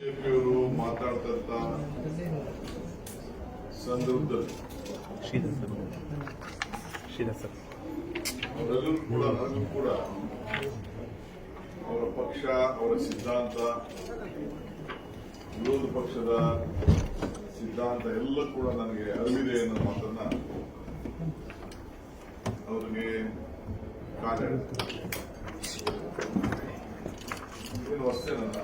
ಬಿಜೆಪಿಯವರು ಮಾತಾಡ್ತಂತ ಸಂದರ್ಭದಲ್ಲಿ. ಅವರೆಲ್ಲರೂ ಕೂಡ ನನಗೂ ಕೂಡ ಅವರ ಪಕ್ಷ ಅವರ ಸಿದ್ಧಾಂತ ವಿರೋಧ ಪಕ್ಷದ ಸಿದ್ಧಾಂತ ಎಲ್ಲ ಕೂಡ ನನಗೆ ಅರಿವಿದೆ ಅನ್ನೋ ಮಾತನ್ನ ಅವರಿಗೆ ಕಾಲ ಏನು ಅಷ್ಟೇ ನನ್ನ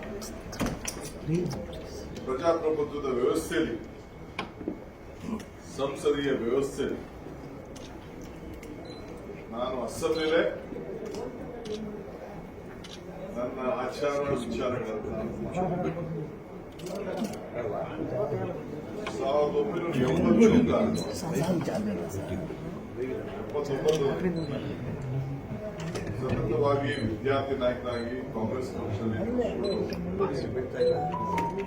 ಪ್ರಜಾಪ್ರಭುತ್ವದ ವ್ಯವಸ್ಥೆಯಲ್ಲಿ ಸಂಸದೀಯ ವ್ಯವಸ್ಥೆಯಲ್ಲಿ ನಾನು ಅಸೆಂಬ್ಲಿಲೇ ನನ್ನ ಆಚಾರ ವಿಚಾರಗಳನ್ನು ಸಾವಿರದ ಒಂಬೈನೂರ ಎಂಬತ್ತರಿಂದ ಎಪ್ಪತ್ತೊಂಬತ್ತು ಸತತವಾಗಿ ವಿದ್ಯಾರ್ಥಿ ನಾಯಕನಾಗಿ ಕಾಂಗ್ರೆಸ್ ಪಕ್ಷದಲ್ಲಿ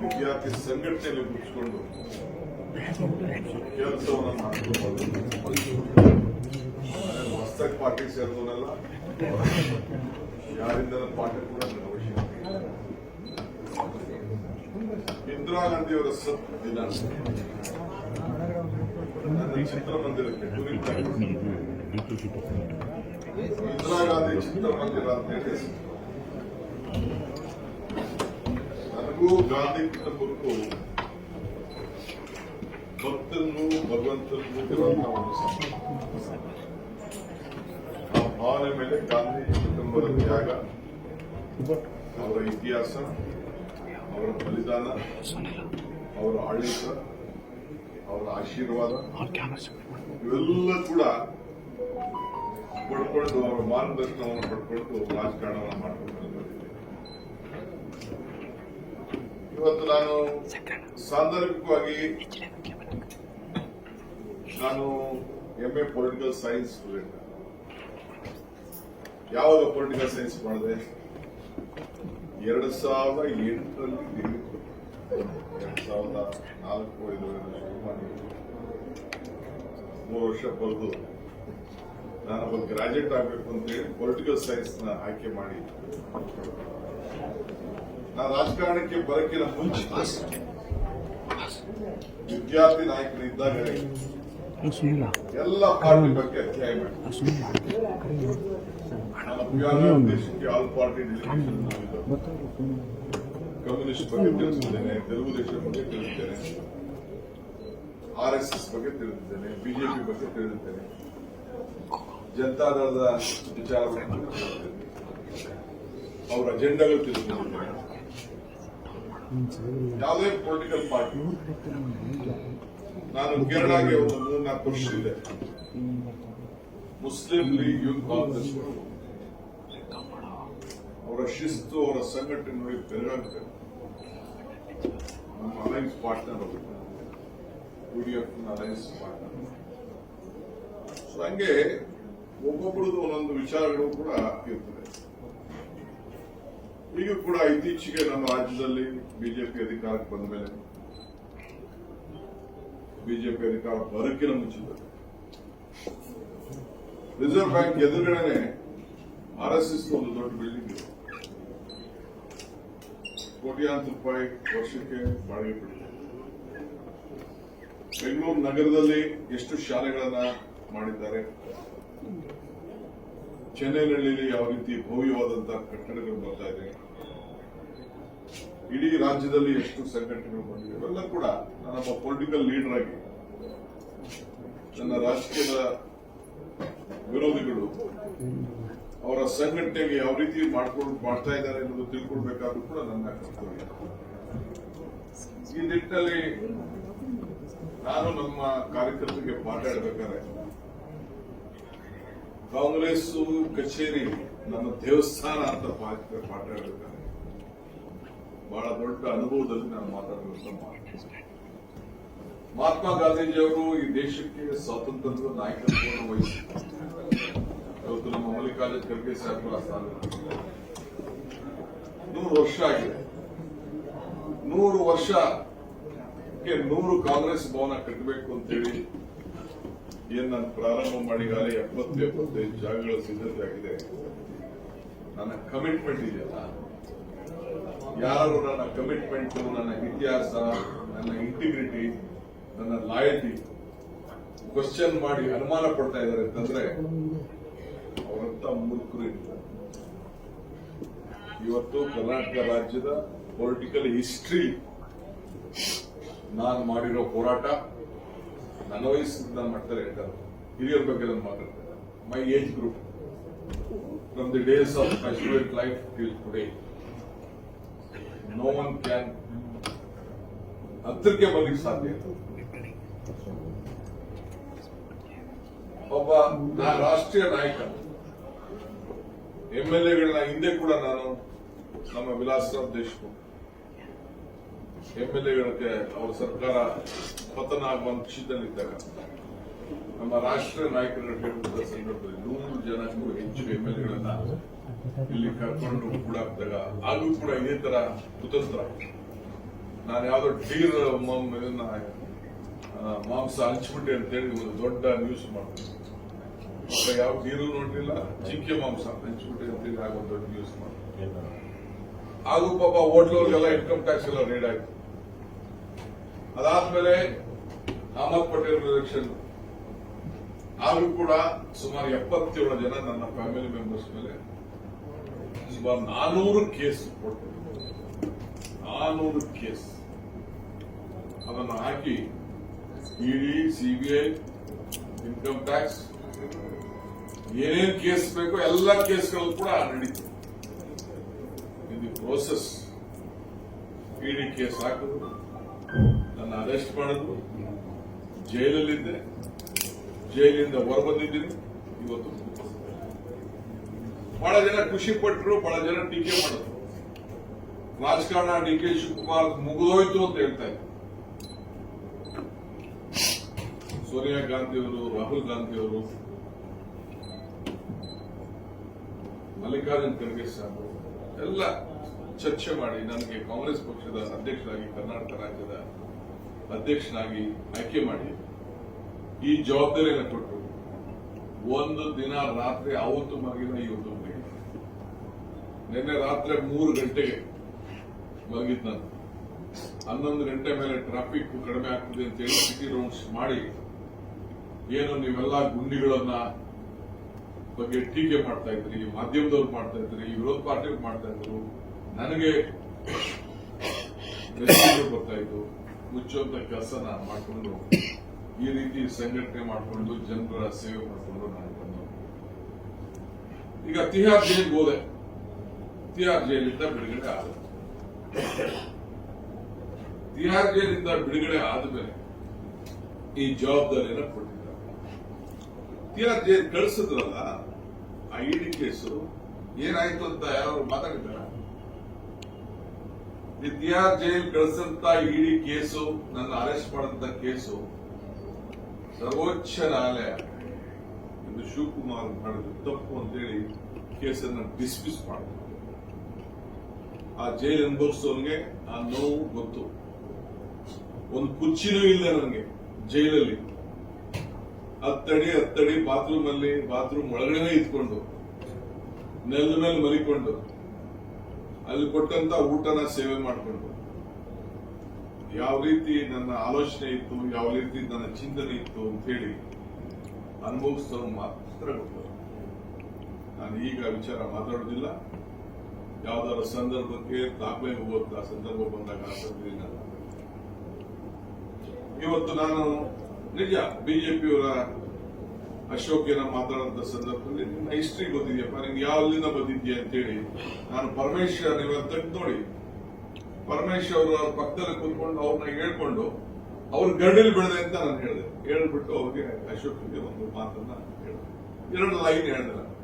ವಿದ್ಯಾರ್ಥಿ ಸಂಘಟನೆಯಲ್ಲಿ ಮುಚ್ಚಿಕೊಂಡು ಕೆಲಸವನ್ನು ಮಾಡಿಕೊಂಡು ಹೊಸದಾಗಿ ಪಾರ್ಟಿ ಸೇರಿದವನೆಲ್ಲ ಯಾರಿಂದ ಪಾಠ ಕೂಡ ಅವಶ್ಯಕ. ಇಂದಿರಾ ಗಾಂಧಿಯವರ ಸತ್ ದಿನ. ಚಿತ್ರಮಂದಿರಕ್ಕೆ ಟೂರಿಸ್ಟ್ ಇಂದಿರಾ ಗಾಂಧಿ ಚಿತ್ರಮಂದಿರ ಅಂತ ಹೇಳಿ ಹೆಸರು. ನನಗೂ ಗಾಂಧಿ ಕುಟುಂಬಕ್ಕೂ ಭಕ್ತನ್ನು ಭಗವಂತನಿಗೂ ಇರುವಂತಹ ಒಂದು ಸಂಬಂಧ ಆ ಭಾವನೆ ಮೇಲೆ ಗಾಂಧಿ ಕುಟುಂಬದ ತ್ಯಾಗ ಅವರ ಇತಿಹಾಸ ಅವರ ಬಲಿದಾನ ಅವರ ಆಡಳಿತ ಅವರ ಆಶೀರ್ವಾದ ಇವೆಲ್ಲ ಕೂಡ ಪಡ್ಕೊಂಡು ಅವರ ಮಾರ್ಗದರ್ಶನವನ್ನು ಪಡ್ಕೊಂಡು ರಾಜಕಾರಣವನ್ನು ಮಾಡಿಕೊಂಡು ಇವತ್ತು ನಾನು ಸಾಂದರ್ಭಿಕವಾಗಿ ನಾನು M A political science student ಯಾವಾಗ ಪೊಲಿಟಿಕಲ್ ಸೈನ್ಸ್ ಮಾಡಿದೆ? ಎರಡು ಸಾವಿರದ ಎಂಟರಲ್ಲಿ ಡಿಗ್ರಿ ಎರಡು ಸಾವಿರದ ನಾಲ್ಕು ಐದು ಮೂರು ವರ್ಷ ಬರೆದು. ನಾನೊಬ್ಬ ಗ್ರಾಜುಯೇಟ್ ಆಗಬೇಕು ಅಂತೇಳಿ ಪೊಲಿಟಿಕಲ್ ಸೈನ್ಸ್ನ ಆಯ್ಕೆ ಮಾಡಿ. ನಾನು ರಾಜಕಾರಣಕ್ಕೆ ಬರಕ್ಕಿನ ಮುಂಚೆ ವಿದ್ಯಾರ್ಥಿ ನಾಯಕರಿದ್ದಾಗಲೇ ಇದ್ದಾಗ ಎಲ್ಲ ಪಾರ್ಟಿ ಬಗ್ಗೆ ಅಧ್ಯಯನ ಮಾಡಿ. ನಾನು ಆಲ್ ಪಾರ್ಟಿ ಕಮ್ಯುನಿಸ್ಟ್ ಬಗ್ಗೆ ತಿಳಿಸಿದ್ದೇನೆ ತೆಲುಗುದೇಶಂ ಬಗ್ಗೆ ತಿಳಿದಿದ್ದೇನೆ. ಆರ್ ಎಸ್ ಎಸ್ ಬಗ್ಗೆ ತಿಳಿದಿದ್ದೇನೆ ಬಿಜೆಪಿ ಬಗ್ಗೆ ತಿಳಿದಿದ್ದೇನೆ. ಜನತಾದಳದ ವಿಚಾರಗಳನ್ನು ತಿಳಿದಿದ್ದೇನೆ ಅವರ ಅಜೆಂಡಾಗಳು ತಿಳಿದಿದ್ದೇನೆ ಯಾವುದೇ ಪೊಲಿಟಿಕಲ್ ಪಾರ್ಟಿ ನಾನು ಕೇರಳಗೆ ಒಂದು ಮೂರ್ನಾಲ್ಕು ವರ್ಷ ಇದೆ ಮುಸ್ಲಿಂ ಲೀಗ್ ಯೂತ್ ಕಾಂಗ್ರೆಸ್ ಅವರ ಶಿಸ್ತು ಅವರ ಸಂಘಟನೆ ನೋಡಿ ಬೆರಗಾಗ್ತದೆ ನಮ್ಮ ಅಲೈನ್ಸ್ ಪಾರ್ಟ್ನರ್ ಅವರು ಯುಡಿಎಫ್ ಅಲೈನ್ಸ್ ಪಾರ್ಟ್ನರ್ ಸೊ ಹಂಗೆ ಒಬ್ಬೊಬ್ಬರದು ಒಂದೊಂದು ವಿಚಾರಗಳು ಕೂಡ ಇರ್ತದೆ ಈಗ ಕೂಡ ಇತ್ತೀಚೆಗೆ ನಮ್ಮ ರಾಜ್ಯದಲ್ಲಿ ಬಿಜೆಪಿ ಅಧಿಕಾರಕ್ಕೆ ಬಂದ ಮೇಲೆ ಬಿಜೆಪಿ ಅಧಿಕಾರ ಬರಕ್ಕಿನ ಮುಂಚಿತ ರಿಸರ್ವ್ ಬ್ಯಾಂಕ್ ಎದುರುಗಡೆನೆ ಆರ್ ಎಸ್ ಎಸ್ ಒಂದು ದೊಡ್ಡ ಬಿಲ್ಡಿಂಗ್ ಇದೆ. ಕೋಟ್ಯಾಂತರ ರೂಪಾಯಿ ವರ್ಷಕ್ಕೆ ಬಾಡಿಗೆ ಪಡೆದಿದೆ ಬೆಂಗಳೂರು ನಗರದಲ್ಲಿ ಎಷ್ಟು ಶಾಲೆಗಳನ್ನ ಮಾಡಿದ್ದಾರೆ? ಚೆನ್ನೈನಲ್ಲಿ ಯಾವ ರೀತಿ ಭವ್ಯವಾದಂತಹ ಕಟ್ಟಡಗಳು ಬರ್ತಾ ಇದೆ, ಇಡೀ ರಾಜ್ಯದಲ್ಲಿ ಎಷ್ಟು ಸಂಘಟನೆಗಳು ಬಂದಿವೆ, ಇವೆಲ್ಲ ಕೂಡ ನಾನೊಬ್ಬ ಪೊಲಿಟಿಕಲ್ ಲೀಡರ್ ಆಗಿ ನನ್ನ ರಾಜಕೀಯದ ವಿರೋಧಿಗಳು ಅವರ ಸಂಘಟನೆಗೆ ಯಾವ ರೀತಿ ಮಾಡ್ಕೊಂಡು ಮಾಡ್ತಾ ಇದ್ದಾರೆ ಎಂಬುದು ತಿಳ್ಕೊಳ್ಬೇಕಾದ್ರೂ ಕೂಡ ನನ್ನ ಕರ್ತವ್ಯ. ಈ ನಿಟ್ಟಿನಲ್ಲಿ ನಾನು ನಮ್ಮ ಕಾರ್ಯಕರ್ತರಿಗೆ ಪಾಠ ಹೇಳ್ಬೇಕಾದ್ರೆ ಕಾಂಗ್ರೆಸ್ ಕಚೇರಿ ನನ್ನ ದೇವಸ್ಥಾನ ಅಂತ ಪಾಠ ಹೇಳ್ಬೇಕಾದ್ರೆ ಬಹಳ ದೊಡ್ಡ ಅನುಭವದಲ್ಲಿ ನಾನು ಮಾತಾಡುವಂತ ಮಾತು. ಮಹಾತ್ಮ ಗಾಂಧೀಜಿಯವರು ಈ ದೇಶಕ್ಕೆ ಸ್ವಾತಂತ್ರ್ಯದ ನಾಯಕತ್ವವನ್ನು ವಹಿಸಿದ್ದಾರೆ. ಇವತ್ತು ನಮ್ಮ ಮಲ್ಲಿಕಾರ್ಜುನ ಖರ್ಗೆ ಸಾಹೇಬರ ಸ್ಥಾನ ನೂರು ವರ್ಷ ಆಗಿದೆ. ನೂರು ವರ್ಷಕ್ಕೆ ನೂರು ಕಾಂಗ್ರೆಸ್ ಭವನ ಕಟ್ಟಬೇಕು ಅಂತೇಳಿ ಏನ್ ನಾನು ಪ್ರಾರಂಭ ಮಾಡಿದಾಗ ಎಪ್ಪತ್ತು ಎಪ್ಪತ್ತೈದು ಜಾಗಗಳ ಸಿದ್ಧತೆ ಆಗಿದೆ. ನನ್ನ ಕಮಿಟ್ಮೆಂಟ್ ಇದೆಯಲ್ಲ ಯಾರು ನನ್ನ ಕಮಿಟ್ಮೆಂಟ್ ನನ್ನ ಇತಿಹಾಸ, ನನ್ನ ಇಂಟಿಗ್ರಿಟಿ ನನ್ನ ಲಾಯಲ್ಟಿ ಕ್ವಶನ್ ಮಾಡಿ ಅನುಮಾನ ಪಡ್ತಾ ಇದ್ದಾರೆ ಅಂತಂದ್ರೆ ಅವರಂತ ಮೂರ್ಖರು ಇವತ್ತು ಕರ್ನಾಟಕ ರಾಜ್ಯದ ಪೊಲಿಟಿಕಲ್ ಹಿಸ್ಟ್ರಿ ನಾನು ಮಾಡಿರೋ ಹೋರಾಟ ನನ್ನ ವಯಸ್ಸು ನಾನು ಮಾಡ್ತಾರೆ ಹೇಳ್ತಾರೆ. ಹಿರಿಯರ ಬಗ್ಗೆ ನಾನು ಮಾತಾಡ್ತಾರೆ. My age group from the days of my student life till today no one can ಹತ್ತಿರಕ್ಕೆ ಬರ್ಲಿಕ್ಕೆ ಸಾಧ್ಯ. ಒಬ್ಬ ರಾಷ್ಟ್ರೀಯ ನಾಯಕ. ಎಂ ಎಲ್ ಎಗಳನ್ನ ಹಿಂದೆ ಕೂಡ ನಾನು ನಮ್ಮ ವಿಲಾಸರಾವ್ ದೇಶಮುಖ್ ಎಂ ಎಲ್ ಎಗಳಿಗೆ ಅವರ ಸರ್ಕಾರ ಪತನ ಆಗುವ ವಿಷಯದಲ್ಲಿದ್ದಾಗ ನಮ್ಮ ರಾಷ್ಟ್ರೀಯ ನಾಯಕರುಗಳು ಹೇಳುವಂತಹ ಸಂದರ್ಭದಲ್ಲಿ ನೂರು ಜನಕ್ಕೂ ಹೆಚ್ಚು ಎಂ ಎಲ್ ಎಗಳನ್ನ ಇಲ್ಲಿ ಕರ್ಕೊಂಡು ಕೂಡ ಆಗಲೂ ಆಗೂ ಕೂಡ ಇದೇ ತರ ಕುತಂತ್ರ. ನಾನು ಯಾವ್ದೋ ಡೀರ್ ಮಾಂಸ ಹಂಚ್ಬಿಟ್ಟೆ ಅಂತೇಳಿ ಒಂದು ದೊಡ್ಡ ನ್ಯೂಸ್ ಮಾಡ್ತೀನಿ ಯಾವ ಡೀರು ನೋಡಿಲ್ಲ ಜಿಂಕೆ ಮಾಂಸ ಹಂಚ್ಬಿಟ್ಟೆ ಆಗ ಒಂದು ದೊಡ್ಡ ನ್ಯೂಸ್ ಮಾಡ್ತೀನಿ ಹಾಗೂ ಪಾಪ ಹೋಟ್ಲವ್ರಿಗೆಲ್ಲ ಇನ್ಕಮ್ ಟ್ಯಾಕ್ಸ್ ಎಲ್ಲ ರೇಡ್ ಆಯ್ತು. ಅದಾದ್ಮೇಲೆ ಅಹಮದ್ ಪಟೇಲ್ ಎಲೆಕ್ಷನ್ ಆಗೂ ಕೂಡ ಸುಮಾರು ಎಪ್ಪತ್ತೇಳು ಜನ ನನ್ನ ಫ್ಯಾಮಿಲಿ ಮೆಂಬರ್ಸ್ ಮೇಲೆ ಸುಮಾರು ನಾನೂರು ಕೇಸ್ ಕೊಟ್ಟು, ನಾನೂರು ಕೇಸ್ ಅದನ್ನು ಹಾಕಿ ಇಡಿ ಸಿಬಿಐ ಇನ್ಕಮ್ ಟ್ಯಾಕ್ಸ್ ಏನೇನು ಕೇಸ್ ಬೇಕೋ ಎಲ್ಲ ಕೇಸ್ಗಳು ಕೂಡ ನಡೀತು. ಇದು ಪ್ರೋಸೆಸ್ ಇಡಿ ಕೇಸ್ ಹಾಕಿದ್ರು ನನ್ನ ಅರೆಸ್ಟ್ ಮಾಡಿದ್ರು. ಜೈಲಲ್ಲಿದ್ದೆ. ಜೈಲಿಂದ ಹೊರಬಂದಿದ್ದೀನಿ. ಇವತ್ತು ಬಹಳ ಜನ ಖುಷಿ ಪಟ್ಟರು ಬಹಳ ಜನ ಟೀಕೆ ಮಾಡಿದ್ರು. ರಾಜಕಾರಣ ಡಿ ಕೆ ಶಿವಕುಮಾರ್ ಮುಗಿದೋಯ್ತು ಅಂತ ಹೇಳ್ತಾ ಇದ್ರು. ಸೋನಿಯಾ ಗಾಂಧಿ ಅವರು ರಾಹುಲ್ ಗಾಂಧಿ ಅವರು ಮಲ್ಲಿಕಾರ್ಜುನ್ ಖರ್ಗೆ ಎಲ್ಲ ಚರ್ಚೆ ಮಾಡಿ ನನಗೆ ಕಾಂಗ್ರೆಸ್ ಪಕ್ಷದ ಅಧ್ಯಕ್ಷರಾಗಿ ಕರ್ನಾಟಕ ರಾಜ್ಯದ ಅಧ್ಯಕ್ಷನಾಗಿ ಆಯ್ಕೆ ಮಾಡಿ, ಈ ಜವಾಬ್ದಾರಿಯನ್ನು ಕೊಟ್ಟರು ಒಂದು ದಿನ ರಾತ್ರಿ ಅವತ್ತು ಮಗಿನ ಇವತ್ತು ಮಲಗಿನ ನಿನ್ನೆ ರಾತ್ರಿ ಮೂರು ಗಂಟೆಗೆ ಮಲಗಿದ್ ನಾನು. ಹನ್ನೊಂದು ಗಂಟೆ ಮೇಲೆ ಟ್ರಾಫಿಕ್ ಕಡಿಮೆ ಆಗ್ತದೆ ಅಂತ ಹೇಳಿ ಸಿಟಿ ರೌಂಡ್ಸ್ ಮಾಡಿ, ಏನು ನೀವೆಲ್ಲ ಗುಂಡಿಗಳನ್ನ ಬಗ್ಗೆ ಟೀಕೆ ಮಾಡ್ತಾ ಇದ್ರಿ, ಮಾಧ್ಯಮದವ್ರು ಮಾಡ್ತಾ ಇದ್ರಿ, ವಿರೋಧ ಪಾರ್ಟಿ ಮಾಡ್ತಾ ಇದ್ರು ನನಗೆ ಬರ್ತಾ ಇದ್ದು ಮುಚ್ಚುವಂತ ಕೆಲಸ ನಾನು ಮಾಡಿಕೊಂಡು, ಈ ರೀತಿ ಸಂಘಟನೆ ಮಾಡಿಕೊಂಡು, ಜನರ ಸೇವೆ ಮಾಡಿಕೊಂಡು ನಾನು ಬಂದು. ಈಗ ತಿಹಾರ್ ಜೈಲ್ಗೆ ಹೋದೆ. ತಿಹಾರ್ ಜೈಲಿಂದ ಬಿಡುಗಡೆ ಆದ. ತಿಹಾರ್ ಜೈಲಿಂದ ಬಿಡುಗಡೆ ಆದ್ಮೇಲೆ ಈ ಜವಾಬ್ದಾರಿಯನ್ನು ಕೊಟ್ಟಿದ್ದಾರೆ. ತಿಹಾರ್ ಜೈಲ್ ಕಳಿಸಿದ್ರಲ್ಲ ಆ ಇಡಿ ಕೇಸು, ಏನಾಯ್ತು ಅಂತ ಯಾರು ಮಾತಾಡಿದಾರ ಈ ತಿಹಾರ್ ಜೈಲ್ ಕಳಿಸಂತ ಇಡಿ ಕೇಸು, ನನ್ನ ಅರೆಸ್ಟ್ ಮಾಡಂತ ಕೇಸು. ಸರ್ವೋಚ್ಚ ನ್ಯಾಯಾಲಯ ಇದು ಶಿವಕುಮಾರ್ ಮಾಡಿದ್ರು ತಪ್ಪು ಅಂತೇಳಿ ಕೇಸನ್ನ ಡಿಸ್ಮಿಸ್ ಮಾಡಿದ್ರು. ಆ ಜೈಲ್ ಅನುಭವಿಸೋನ್ಗೆ ಆ ನೋವು ಗೊತ್ತು. ಒಂದು ಕುಚ್ಚಿನೂ ಇಲ್ಲ ನನಗೆ ಜೈಲಲ್ಲಿ. ಹತ್ತಡಿ ಹತ್ತಡಿ ಬಾತ್ರೂಮ್ ಅಲ್ಲಿ ಬಾತ್ರೂಮ್ ಒಳಗಡೆ ಇದ್ಕೊಂಡು, ನೆಲದ ಮೇಲೆ ಮಲಿಕೊಂಡು. ಅಲ್ಲಿ ಕೊಟ್ಟಂತ ಊಟನ ಸೇವೆ ಮಾಡಿಕೊಂಡು. ಯಾವ ರೀತಿ ನನ್ನ ಆಲೋಚನೆ ಇತ್ತು, ಯಾವ ರೀತಿ ನನ್ನ ಚಿಂತನೆ ಇತ್ತು ಅಂತ ಹೇಳಿ ಅನುಭವಿಸಿದವರು ಮಾತ್ರ ಗೊತ್ತು. ನಾನು ಈಗ ವಿಚಾರ ಮಾತಾಡೋದಿಲ್ಲ ಯಾವ್ದಾರ ಸಂದರ್ಭಕ್ಕೆ ದಾಖಲೆ ಹೋಗುವಂತ ಸಂದರ್ಭ ಬಂದಾಗ ಇವತ್ತು ನಾನು ನಿಜ ಬಿಜೆಪಿಯವರ ಅಶೋಕಿನ ಮಾತಾಡುವಂತ ಸಂದರ್ಭದಲ್ಲಿ ನಿನ್ನ ಹಿಸ್ಟ್ರಿ ಗೊತ್ತಿದೆಯಪ್ಪ ಯಾವ ಯಾವಲ್ಲಿಂದ ಬಂದಿದ್ಯಾ ಅಂತೇಳಿ ನಾನು ಪರಮೇಶ್ವರ್ ನೀವು ತೆಗೆದು ನೋಡಿ. ಪರಮೇಶ್ವರ್ ಅವ್ರ ಪಕ್ಕದಲ್ಲಿ ಕೂತ್ಕೊಂಡು ಅವ್ರನ್ನ ಹೇಳ್ಕೊಂಡು ಅವ್ರ ಗರಡಲ್ಲಿ ಬೆಳೆದೆ ಅಂತ ನಾನು ಹೇಳಿದೆ. ಹೇಳ್ಬಿಟ್ಟು ಅವ್ರಿಗೆ ಅಶೋಕ್ಗೆ ಒಂದು ಮಾತನ್ನ ಹೇಳಿದೆ. ಎರಡು ಲೈನ್ ಹೇಳಿದೆ ನಾನು.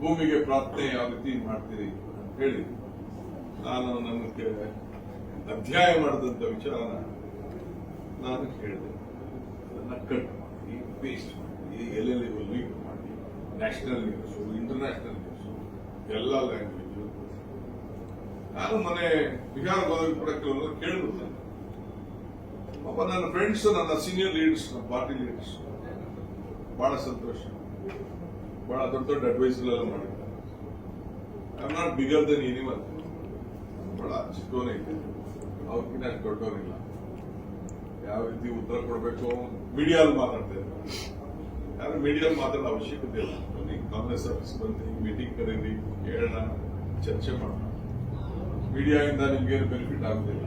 ಭೂಮಿಗೆ ಪ್ರಾರ್ಥನೆ ಯಾವ ರೀತಿ ಮಾಡ್ತೀರಿ ಅಂತ ಹೇಳಿ ನಾನು ನನಗೆ ಅಧ್ಯಾಯ ಮಾಡಿದಂತ ವಿಚಾರ ನಾನು ಹೇಳಿದೆ. ಅದನ್ನ ಕಟ್ ಮಾಡಿ ಈ ಎಲ್ಲೆಲ್ಲಿ ಲೀಕ್ ಮಾಡಿ ನ್ಯಾಷನಲ್ ನ್ಯೂಸು ಇಂಟರ್ನ್ಯಾಷನಲ್ ನ್ಯೂಸು ಎಲ್ಲ ಲ್ಯಾಂಗ್ವೇಜ್ ನಾನು ಮೊನ್ನೆ ಬಿಹಾರ ಹೋದಾಗ ಕೂಡ ಕೆಲವರು ಕೇಳಿದ್ರು ನಾನು ಪಾಪ ನನ್ನ ಫ್ರೆಂಡ್ಸ್ ನನ್ನ ಸೀನಿಯರ್ ಲೀಡರ್ಸ್ ನಮ್ಮ ಪಾರ್ಟಿ ಲೀಡರ್ಸ್ ಬಹಳ ಸಂತೋಷ. ಬಹಳ ದೊಡ್ಡ ದೊಡ್ಡ ಅಡ್ವೈಸ್ ಎಲ್ಲ ಮಾಡಿದ್ದಾರೆ. I am not bigger than anyone ಬಹಳ ಚಿಕ್ಕವನೇ ಇದೆ ಅಷ್ಟು ದೊಡ್ಡವನಿಲ್ಲ ಯಾವ ರೀತಿ ಉತ್ತರ ಕೊಡಬೇಕು? ಮೀಡಿಯಾಲ್ ಮಾತಾಡ್ತಾ ಇದ್ದಾರೆ. ಯಾರು ಮೀಡಿಯಾಲ್ ಮಾತಾಡೋ ಅವಶ್ಯಕತೆ ಇಲ್ಲ. ಬನ್ನಿ ಕಾಂಗ್ರೆಸ್ ಆಫೀಸ್ ಬಂದು ಮೀಟಿಂಗ್ ಕರೀರಿ, ಹೇಳೋಣ, ಚರ್ಚೆ ಮಾಡೋಣ. ಮೀಡಿಯಾದಿಂದ ನಿಮ್ಗೇನು ಬೆನಿಫಿಟ್ ಆಗುದಿಲ್ಲ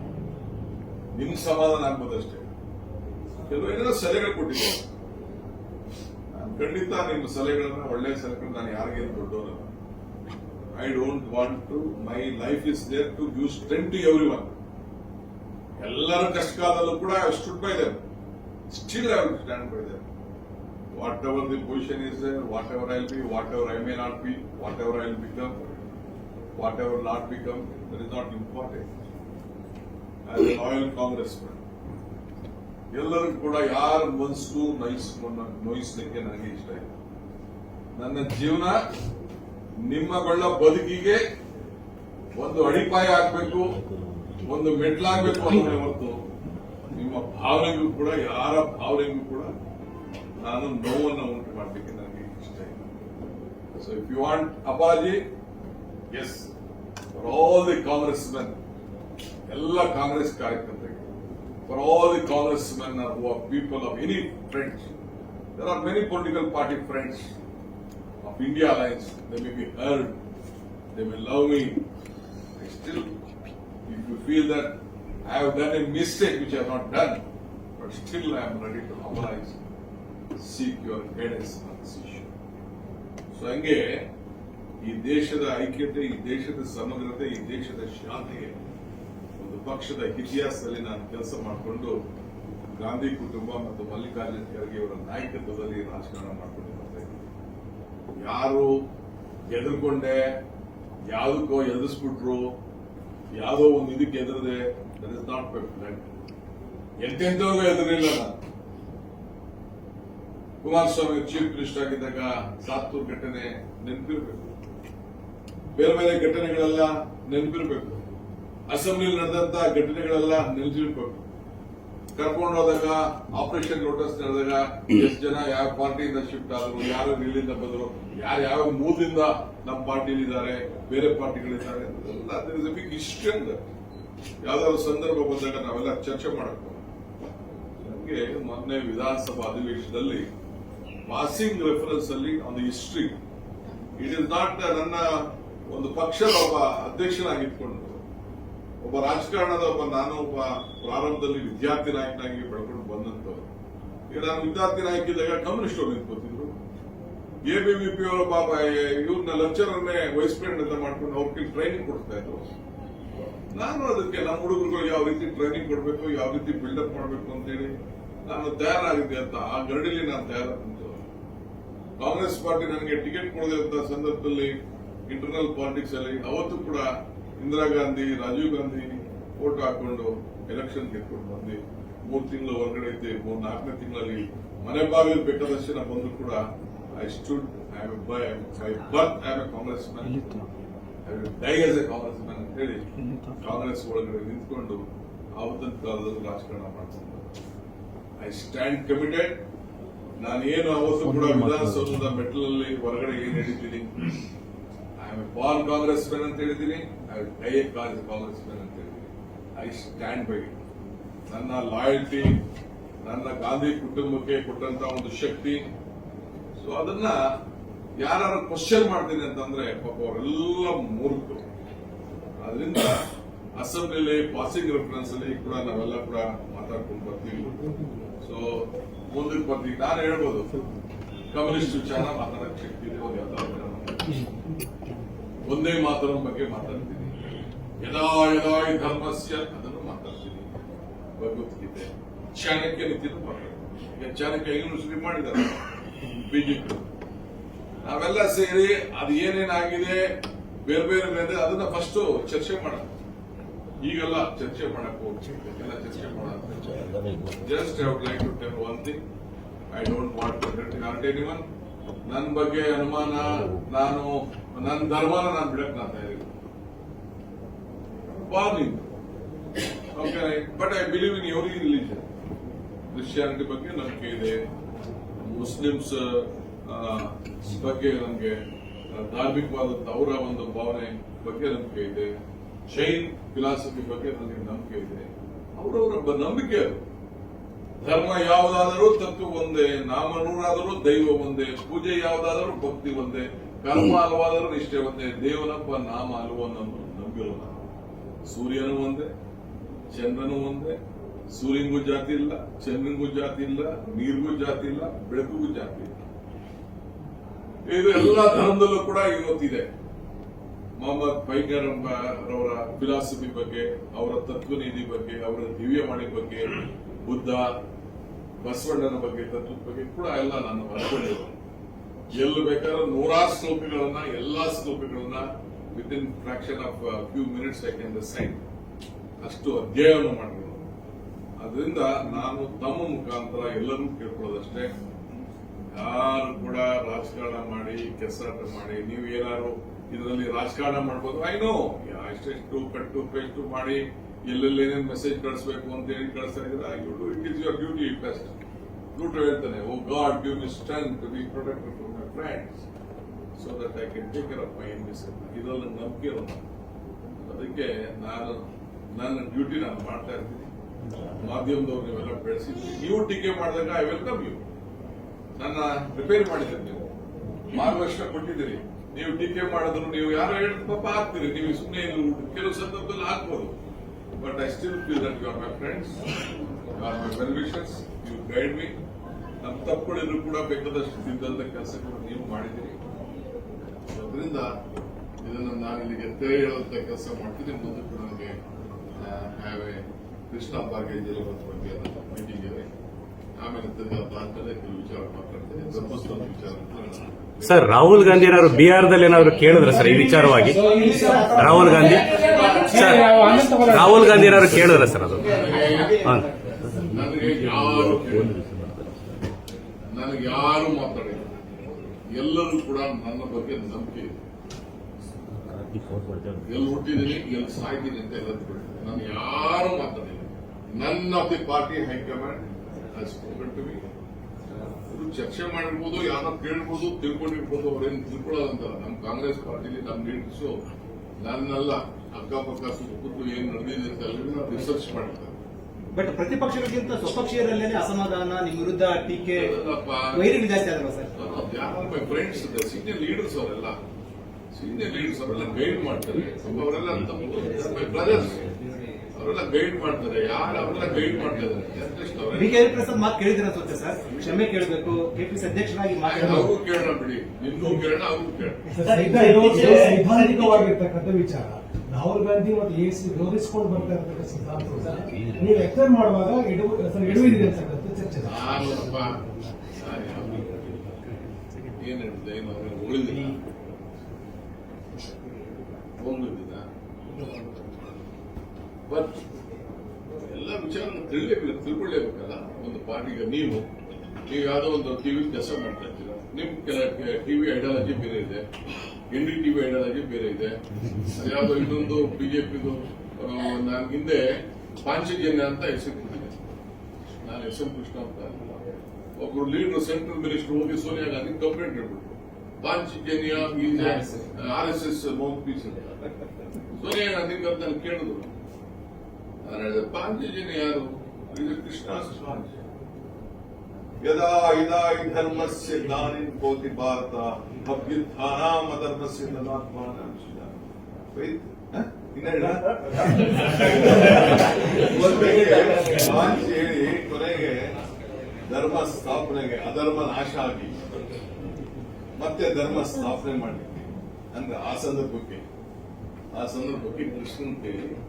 ನಿಮ್ಗೆ ಸಮಾಧಾನ ಆಗ್ಬೋದಷ್ಟೇ ಕೆಲವು ಏನಾದ್ರು ಸಲಹೆಗಳು ಕೊಟ್ಟಿದ್ದೆ ನಾನು ಖಂಡಿತ ನಿಮ್ಮ ಸಲಹೆಗಳನ್ನ, ಒಳ್ಳೆ ಸಲಹೆಗಳು ನಾನು ಯಾರಿಗೇನು ದೊಡ್ಡವರಲ್ಲ. I don't want to my life is there to give strength to everyone ಎಲ್ಲರ ಕಷ್ಟಕಾಲದಲ್ಲೂ ಕೂಡ stood by them. Still I will stand by whatever the position is whatever I'll be whatever I may not be whatever I'll become whatever not become that is not important as loyal Congress ಎಲ್ಲರೂ ಕೂಡ ಯಾರ ಮನಸ್ಸು ನೋಯಿಸ್ಕೊಂಡು ನೋಯಿಸ್ಲಿಕ್ಕೆ ನನಗೆ ಇಷ್ಟ ಇಲ್ಲ. ನನ್ನ ಜೀವನ ನಿಮ್ಮಗಳ ಬದುಕಿಗೆ ಒಂದು ಅಡಿಪಾಯ ಆಗ್ಬೇಕು. ಒಂದು ಮೆಟ್ಲಾಗ್ಬೇಕು ಅನ್ನೋದೇ ಹೊರತು ನಿಮ್ಮ ಭಾವನೆಗೂ ಕೂಡ ಯಾರ ಭಾವನೆಗೂ ಕೂಡ ನಾನು ನೋವನ್ನು ಉಂಟು ಮಾಡಲಿಕ್ಕೆ ನನಗೆ ಇಷ್ಟ ಇಲ್ಲ. So if you want apologies for all the Congress men ಎಲ್ಲ ಕಾಂಗ್ರೆಸ್ ಕಾರ್ಯಕರ್ತರಿಗೆ for all the Congress men who are people of any friends there are many political party friends of India alliance they may be hurt they may love me still if you feel that I have done a mistake which I have not done, but still I am ready to harmonize, seek your guidance on this issue. So ಹಂಗೆ ಈ ದೇಶದ ಐಕ್ಯತೆ ಈ ದೇಶದ ಸಮಗ್ರತೆ ಈ ದೇಶದ ಶಾಂತಿಗೆ ಒಂದು ಪಕ್ಷದ ಇತಿಹಾಸದಲ್ಲಿ ನಾನು ಕೆಲಸ ಮಾಡಿಕೊಂಡು ಗಾಂಧಿ ಕುಟುಂಬ ಮತ್ತು ಮಲ್ಲಿಕಾರ್ಜುನ ಖರ್ಗೆ ಅವರ ನಾಯಕತ್ವದಲ್ಲಿ ರಾಜಕಾರಣ ಮಾಡಿಕೊಂಡು ಬರ್ತಾ ಇದ್ದೀನಿ ಯಾರು ಎದುರ್ಕೊಂಡೆ ಯಾವುದಕ್ಕೋ ಎದುರಿಸ್ಬಿಟ್ರು ಯಾವುದೋ ಒಂದು ಇದಕ್ಕೆ ಎದುರದೆ that is not my friend ಎದುರಿಲ್ಲ Kumaraswamy chief minister ಆಗಿದ್ದಾಗ ಸಾತ್ತೂರ್ ಘಟನೆ ನೆನಪಿರಬೇಕು. ಬೇರೆ ಬೇರೆ ಘಟನೆಗಳೆಲ್ಲ ನೆನಪಿರಬೇಕು. ಅಸೆಂಬ್ಲಿ ನಡೆದಂತ ಘಟನೆಗಳೆಲ್ಲ ನೆನಪಿರ್ಬೇಕು. ಕರ್ಕೊಂಡು ಹೋದಾಗ ಆಪರೇಷನ್ ಲೋಟಸ್ ನಡೆದಾಗ ಎಷ್ಟು ಜನ ಯಾವ ಪಾರ್ಟಿಯಿಂದ ಶಿಫ್ಟ್ ಆದ್ರು, ಯಾರು ಇಲ್ಲಿಂದ ಬಂದ್ರು, ಯಾರು ಯಾವ ಮೂಲದಿಂದ ನಮ್ಮ ಪಾರ್ಟಿಲಿ ಇದ್ದಾರೆ ಬೇರೆ ಪಾರ್ಟಿಗಳಿದ್ದಾರೆ ಬಿಗ್ ಹಿಸ್ಟ್ರಿ ಯಾವ್ದಾದ್ರು ಸಂದರ್ಭ ಬಂದಾಗ ನಾವೆಲ್ಲ ಚರ್ಚೆ ಮಾಡಬೇಕು ನಮಗೆ ಮೊನ್ನೆ ವಿಧಾನಸಭಾ ಅಧಿವೇಶನದಲ್ಲಿ ಪಾಸಿಂಗ್ ರೆಫರೆನ್ಸ್ ಅಲ್ಲಿ ಒಂದು ಹಿಸ್ಟ್ರಿ ಇಟ್ ಇಸ್ ನಾಟ್ ನನ್ನ ಒಂದು ಪಕ್ಷದ ಒಬ್ಬ ಅಧ್ಯಕ್ಷನಾಗಿಟ್ಕೊಂಡು ಒಬ್ಬ ರಾಜಕಾರಣದ ಒಬ್ಬ ನಾನು ಒಬ್ಬ ಪ್ರಾರಂಭದಲ್ಲಿ ವಿದ್ಯಾರ್ಥಿ ನಾಯಕನಾಗಿ ಬೆಳ್ಕೊಂಡು ಬಂದಂತವ್ರು ಈಗ ನಾನು ವಿದ್ಯಾರ್ಥಿ ನಾಯಕ ಇದ್ದಾಗ ಕಮ್ಯುನಿಸ್ಟ್ ಅವ್ರು ನಿಂತ್ಕೋತಿದ್ರು. ಪಿ ಅವರ ಪಾಪ ಇವ್ರನ್ನ ಲೆಕ್ಚರನ್ನೇ ವೈಸ್ ಪ್ರೆಸಿಡೆಂಟ್ ಅಂತ ಮಾಡ್ಕೊಂಡು ಅವ್ರಿಗೆ ಟ್ರೈನಿಂಗ್ ಕೊಡ್ತಾ ಇದ್ರು. ನಾನು ಅದಕ್ಕೆ ನಮ್ಮ ಹುಡುಗರುಗಳು ಯಾವ ರೀತಿ ಟ್ರೈನಿಂಗ್ ಕೊಡಬೇಕು, ಯಾವ ರೀತಿ ಬಿಲ್ಡಪ್ ಮಾಡಬೇಕು ಅಂತೇಳಿ ನಾನು ತಯಾರಾಗಿದ್ದೆ ಅಂತ ಆ ಗರಡಿಲಿ ನಾನು ತಯಾರಾದಂತ ಕಾಂಗ್ರೆಸ್ ಪಾರ್ಟಿ ನನಗೆ ಟಿಕೆಟ್ ಕೊಡದಂತ ಸಂದರ್ಭದಲ್ಲಿ ಇಂಟರ್ನಲ್ ಪಾಲಿಟಿಕ್ಸ್ ಅಲ್ಲಿ ಅವತ್ತು ಕೂಡ ಇಂದಿರಾ ಗಾಂಧಿ ರಾಜೀವ್ ಗಾಂಧಿ ಫೋಟೋ ಹಾಕೊಂಡು ಎಲೆಕ್ಷನ್ ಗೆದ್ಕೊಂಡು ಬಂದು ಮೂರು ತಿಂಗಳು ಹೊರಗಡೆ ಇದ್ದೆ ಮೂರ್ ನಾಲ್ಕನೇ ತಿಂಗಳಲ್ಲಿ ಮನೆ ಬಾಗಿಲು ಬೇಕಾದಷ್ಟು ಜನ ಬಂದ್ರು ಕೂಡ I stood I by birth I am a Congress man ಎಲ್ಲಿತ್ತು I will die as a Congress man ಅಂತ ಹೇಳಿ ಎಲ್ಲಿತ್ತು ಕಾಂಗ್ರೆಸ್ ಒಳಗಡೆ ನಿಂತ್ಕೊಂಡು ಆವತ್ತಿನ ಕಾಲದಲ್ಲಿ ರಾಜಕಾರಣ ಮಾಡ್ಕೊಂಡು ಐ ಸ್ಟ್ಯಾಂಡ್ ಕಮಿಟೆಡ್ ನಾನು ಏನು ಅವತ್ತು ಕೂಡ ವಿಧಾನಸೌಧದ ಮೆಟ್ಲಲ್ಲಿ ಹೊರಗಡೆ ಏನ್ ಹೇಳಿದ್ದೀನಿ ಐ ಬಾರ್ನ್ ಕಾಂಗ್ರೆಸ್ ಮ್ಯಾನ್ ಅಂತ ಹೇಳಿದ್ದೀನಿ. ಐ ಡೈ ಕಾಂಗ್ರೆಸ್ ಮ್ಯಾನ್ ಅಂತ ಹೇಳಿದ್ದೀನಿ. ಐ ಸ್ಟ್ಯಾಂಡ್ ಬೈ ನನ್ನ ಲಾಯಲ್ಟಿ ನನ್ನ ಗಾಂಧಿ ಕುಟುಂಬಕ್ಕೆ ಕೊಟ್ಟಂತ ಒಂದು ಶಕ್ತಿ. ಸೊ ಅದನ್ನ ಯಾರು ಕ್ವಶನ್ ಮಾಡ್ತೀನಿ ಅಂತಂದ್ರೆ ಪಾಪ ಅವರೆಲ್ಲ ಮೂರ್ಖರು. ಅದರಿಂದ ಅಸೆಂಬ್ಲಿಲಿ ಪಾಸಿಂಗ್ ರೆಫರೆನ್ಸ್ ಅಲ್ಲಿ ಕೂಡ ನಾವೆಲ್ಲ ಕೂಡ ಮಾತಾಡ್ಕೊಂಡು ಬರ್ತೀವಿ. ಸೊ ಮುಂದಕ್ಕೆ ಬರ್ತೀವಿ. ನಾನು ಹೇಳ್ಬೋದು. ಕಮ್ಯುನಿಸ್ಟ್ ವಿಚಾರ ಮಾತಾಡಕ್ಕೆ ಶಕ್ತಿ ಇದೆ. ಒಂದು ಒಂದೇ ಮಾತರ ಬಗ್ಗೆ ಮಾತಾಡ್ತೀನಿ. ಯದಾ ಯದಾ ಧರ್ಮಸ್ಯ ಅದನ್ನು ಮಾತಾಡ್ತೀನಿ. ಭಗವದ್ಗೀತೆ. ಚಾಣಕ್ಯ ನಿಂತಿದ್ದು ಮಾತಾಡ್ತೀನಿ. ಚಾಣಕ್ಯ ಶ್ರೀ ಮಾಡಿದ್ದಾರೆ. ಬಿಜೆಪಿ. ನಾವೆಲ್ಲ ಸೇರಿ ಅದು ಏನೇನಾಗಿದೆ, ಬೇರೆ ಬೇರೆ ಬೇರೆ ಅದನ್ನ ಫಸ್ಟ್ ಚರ್ಚೆ ಮಾಡೋಣ. ಈಗೆಲ್ಲ ಚರ್ಚೆ ಮಾಡಕ್ ಎಲ್ಲ ಚರ್ಚೆ ಮಾಡೋಣ. Just I would like to tell one thing I don't want to hurt anyone ನನ್ನ ಬಗ್ಗೆ ಅನುಮಾನ, ನಾನು ನನ್ನ ಧರ್ಮನ ನಾನು ಬಿಡಕ್ ನಾನು ತಯಾರಿಲ್ಲ warning okay but I believe in every religion Christianity ಬಗ್ಗೆ ನಂಬಿಕೆ ಇದೆ. ಮುಸ್ಲಿಮ್ಸ್ ಬಗ್ಗೆ ನಮಗೆ ಧಾರ್ಮಿಕವಾದಂತ ಅವರ ಒಂದು ಭಾವನೆ ಬಗ್ಗೆ ನಂಬಿಕೆ ಇದೆ. ಜೈನ್ ಫಿಲಾಸಫಿ ಬಗ್ಗೆ ನನಗೆ ನಂಬಿಕೆ ಇದೆ. ಅವರವರ ನಂಬಿಕೆ ಅದು. ಧರ್ಮ ಯಾವುದಾದರೂ ತತ್ವ ಒಂದೇ, ನಾಮ ನೂರಾದರೂ ದೈವ ಒಂದೇ, ಪೂಜೆ ಯಾವುದಾದರೂ ಭಕ್ತಿ ಒಂದೇ, ಕರ್ಮ ಅಲ್ವಾದರೂ ನಿಷ್ಠೆ ಒಂದೇ ದೇವನಪ್ಪ ನಾಮ ಅಲ್ವ ನಂಬಿರೋ ನಾವು ಸೂರ್ಯನು ಒಂದೇ, ಚಂದ್ರನು ಒಂದೇ, ಸೂರ್ಯನಿಗೂ ಜಾತಿ ಇಲ್ಲ, ಚಂದ್ರನಿಗೂ ಜಾತಿ ಇಲ್ಲ, ನೀರಿಗೂ ಜಾತಿ ಇಲ್ಲ, ಬೆಳಕಿಗೂ ಜಾತಿ ಇಲ್ಲ. ಇದು ಎಲ್ಲ ಧರ್ಮದಲ್ಲೂ ಕೂಡ ಇವತ್ತಿದೆ. ಮೊಹಮ್ಮದ್ ಪೈಗರ್ ಅವರ ಫಿಲಾಸಫಿ ಬಗ್ಗೆ, ಅವರ ತತ್ವನಿಧಿ ಬಗ್ಗೆ, ಅವರ ದಿವ್ಯವಾಣಿ ಬಗ್ಗೆ ಬುದ್ಧ, ಬಸವಣ್ಣನ ಬಗ್ಗೆ, ತತ್ವದ ಬಗ್ಗೆ ಕೂಡ ಎಲ್ಲ ನಾನು ಅನ್ಕೊಂಡಿದ್ದೇನೆ ಎಲ್ಲಿ ಬೇಕಾದ್ರೆ ನೂರಾರು ಶ್ಲೋಕಗಳನ್ನ, ಎಲ್ಲಾ ಶ್ಲೋಕಗಳನ್ನ within fraction of few minutes I can sing ಅಷ್ಟು ಅಧ್ಯಯನ ಮಾಡಿದ್ರು ಅದರಿಂದ ನಾನು ತಮ್ಮ ಮುಖಾಂತರ ಎಲ್ಲರೂ ಕೇಳ್ಕೊಳ್ಳೋದಷ್ಟೇ. ಯಾರು ಕೂಡ ರಾಜಕಾರಣ ಮಾಡಿ, ಕೆಸಾಟ ಮಾಡಿ, ನೀವು ಏನಾದ್ರು ಇದರಲ್ಲಿ ರಾಜಕಾರಣ ಮಾಡ್ಬೋದು? ಐ ನೋ ಎಷ್ಟೆಷ್ಟು ಕಟ್ಟು ಪೆಟ್ಟು ಮಾಡಿ ಎಲ್ಲೆಲ್ಲಿ ಏನೇನು ಮೆಸೇಜ್ ಕಳಿಸ್ಬೇಕು ಅಂತ ಹೇಳಿ ಕಳಿಸ್ತಾ do it is your duty best route ಹೇಳ್ತಾನೆ O God give me strength to be protected from my friends so that I can take care of my enemies ಇದರಲ್ಲಿ ನಂಬಿಕೆ ಇರೋದು. ಅದಕ್ಕೆ ನಾನು, ನನ್ನ ಡ್ಯೂಟಿ ನಾನು ಮಾಡ್ತಾ ಇರ್ತೀನಿ. ಮಾಧ್ಯಮದವ್ರು ನೀವೆಲ್ಲ ಬೆಳೆಸಿದ್ರಿ ನೀವು ಟೀಕೆ ಮಾಡಿದಾಗ ಐ ವೆಲ್ಕಮ್ ಯು ನನ್ನ ರಿಪೇರ್ ಮಾಡಿದ್ದೀರಿ ನೀವು. ಮಾರ್ಗದರ್ಶನ ಕೊಟ್ಟಿದ್ದೀರಿ. ನೀವು ಟೀಕೆ ಮಾಡಿದ್ರು ನೀವು ಯಾರೋ ಹೇಳಿ ಪಾಪ ಹಾಕ್ತೀರಿ ನೀವು ಸುಮ್ಮನೆ ಕೆಲವು ಸಂದರ್ಭದಲ್ಲಿ ಹಾಕ್ಬೋದು but I still feel that you are my friends you are my well wishes you guide me. ನಮ್ಮ ತಪ್ಪುಗಳಿದ್ರು ಕೂಡ ಬೇಕಾದಷ್ಟು ತಿದ್ದಂತ ಕೆಲಸಗಳು ನೀವು ಮಾಡಿದ್ದೀರಿ. ಅದರಿಂದ ಇದನ್ನು ನಾನು ಇಲ್ಲಿಗೆ ತೆರೆ ಹೇಳುವಂತ ಕೆಲಸ ಮಾಡ್ತೀನಿ ಮುಂದೆ ಕೂಡ ನನಗೆ ಹ್ಯಾವ್ ಎ ಕೃಷ್ಣ ಬಾಗೇಜ್ ಬಗ್ಗೆ ಮೀಟಿಂಗ್ ಇದೆ. ಸರ್, ರಾಹುಲ್ ಗಾಂಧಿ ಏನಾದ್ರು ಬಿಹಾರದಲ್ಲಿ ಏನಾದ್ರು ಕೇಳಿದ್ರ ಸರ್, ಈ ವಿಚಾರವಾಗಿ? ರಾಹುಲ್ ಗಾಂಧಿ? ಸರ್, ರಾಹುಲ್ ಗಾಂಧಿ ಏನಾದ್ರು ಕೇಳಿದ್ರ ಸರ್ ಅದು. ನನಗೆ ಯಾರು ಎಲ್ಲರೂ ಕೂಡ ನನ್ನ ಬಗ್ಗೆ ನಂಬಿಕೆ ಇದೆ. ಎಲ್ಲಿ ಹುಟ್ಟಿದ್ದೀನಿ, ಎಲ್ಲಿ ಸಾಯ್ತೀನಿ ಅಂತ ಎಲ್ಲ. ನಾನು ಯಾರು ಮಾತಾಡಿಲ್ಲ. ನನ್ನ of the party high command spoken to ಚರ್ಚೆ ಮಾಡಿರ್ಬೋದು ಯಾರೋ ಕೇಳ್ಬೋದು ತಿಳ್ಕೊಂಡಿರ್ಬೋದು ಅವ್ರೇನು ತಿಳ್ಕೊಳ್ಳೋದಂತಲ್ಲ ನಮ್ಮ ಕಾಂಗ್ರೆಸ್ ಪಾರ್ಟಿಲಿ ನಮ್ಮ ಲೀಡರ್ಸು ನನ್ನಲ್ಲ ಅಕ್ಕಪಕ್ಕ ಸುಖಕ್ಕೂ ಏನ್ ನಡೆದಿದೆ ಅಂತ ನಾವು ರಿಸರ್ಚ್ ಮಾಡಿರ್ತಾರೆ ಬಟ್ ಪ್ರತಿಪಕ್ಷಗಳಿಗಿಂತ ಸ್ವಪಕ್ಷೀಯರಲ್ಲೇನೆ ಅಸಮಾಧಾನ ನಿಮ್ಮ ವಿರುದ್ಧ ಟೀಕೆ ಜಾಸ್ತಿ sir? My friends senior leaders ಅವರೆಲ್ಲ ಸೀನಿಯರ್ ಲೀಡರ್ಸ್ ಅವರೆಲ್ಲ ಗೈಡ್ ಮಾಡ್ತಾರೆ. ಅವರೆಲ್ಲ ಮೈ ಬ್ರದರ್ಸ್ ಅವರೆಲ್ಲ ಗೈಡ್ ಮಾಡ್ತಾರೆ. ಯಾರು ಅವರೆಲ್ಲ ಗೈಡ್ ಮಾಡ್ತಾ ಇದ್ದಾರೆ ಕೆ ಪ್ರಸಾದ್ ಮಾತು ಕೇಳಿದ್ರೆ ಅನ್ಸುತ್ತೆ ಸರ್? ಕ್ಷಮೆ ಕೇಳಬೇಕು. ಕೆಪಿಸಿ ಅಧ್ಯಕ್ಷರಾಗಿ ಮಾತಾಡೋದು ಕೇಳೋಣ ಬಿಡಿ. ನಿಮ್ಗೂ ಕೇಳೋಣ ಅವ್ರಿಗೂ ಸೈದ್ಧಾಂತಿಕವಾಗಿರ್ತಕ್ಕಂಥ ವಿಚಾರ. ರಾಹುಲ್ ಗಾಂಧಿ ಮತ್ತು ಎಸಿ ವಿರೋಧಿಸಿಕೊಂಡು ಬರ್ತಾ ಇರ್ತಕ್ಕಂಥ ಸಿದ್ಧಾಂತ ನೀವು ಎಕ್ಸ್ಪ್ಲೇನ್ ಮಾಡುವಾಗ ಇಡು ಸರ್ ಅಂತಕ್ಕಂಥ ಚರ್ಚೆ ಏನ್ ಹೇಳಿದೆ ಏನು ಅವ್ರಿಗೆ ಉಳಿದಿಲ್ಲ ಹೋಗ್ಲಿಲ್ಲ ಬಟ್ ಎಲ್ಲ ವಿಚಾರ ತಿಳಿಯಬೇಕು ತಿಳ್ಕೊಳ್ಳೇಬೇಕಲ್ಲ? ಒಂದು ಪಾರ್ಟಿಗೆ ನೀವು ನೀವು ಯಾವುದೋ ಒಂದು ಟಿವಿ ಕೆಲಸ ಮಾಡ್ತಾ ಇದ್ದೀರಾ. ನಿಮ್ ಕೆಲ ಟಿವಿ ಐಡಿಯಾಲಜಿ ಬೇರೆ ಇದೆ. ಎನ್ ಡಿ ಟಿವಿ ಐಡಿಯಾಲಜಿ ಬೇರೆ ಇದೆ. ಯಾವುದೋ ಇನ್ನೊಂದು ಬಿಜೆಪಿದು ನಾನು ಹಿಂದೆ ಪಾಂಚಜನ್ಯ ಅಂತ ಹೆಸರು ಕೊಟ್ಟಿದ್ದೆ ನಾನು ಎಸ್ ಎಂ ಕೃಷ್ಣ ಅಂತ ಒಬ್ಬರು ಒಬ್ರು ಲೀಡರ್ ಸೆಂಟ್ರಲ್ ಮಿನಿಸ್ಟರ್ ಹೋಗಿ Sonia Gandhi complaint ಹೇಳ್ಬಿಟ್ರು Panchajanya R S S mouthpiece ಅಂತ. ಸೋನಿಯಾ ಗಾಂಧಿ ಅಂತ ನಾನು ಕೇಳಿದ್ರು. ಯಾರು? ಇದು ಕೃಷ್ಣ. ಯದಾ ಧರ್ಮಸ್ಯ ಕೋತಿ ಭಾರತ ತದಾತ್ಮಾನಂ ಹೇಳ? ಹೇಳಿ ಕೊನೆಗೆ ಧರ್ಮ ಸ್ಥಾಪನೆಗೆ ಅಧರ್ಮ ನಾಶ ಆಗಿ. ಮತ್ತೆ ಧರ್ಮ ಸ್ಥಾಪನೆ ಮಾಡಲಿಕ್ಕೆ. ಅಂದ್ರೆ ಆ ಸಂದರ್ಭಕ್ಕೆ. ಆ ಸಂದರ್ಭಕ್ಕೆ ಕೃಷ್ಣನ್ ಕೇಳಿ.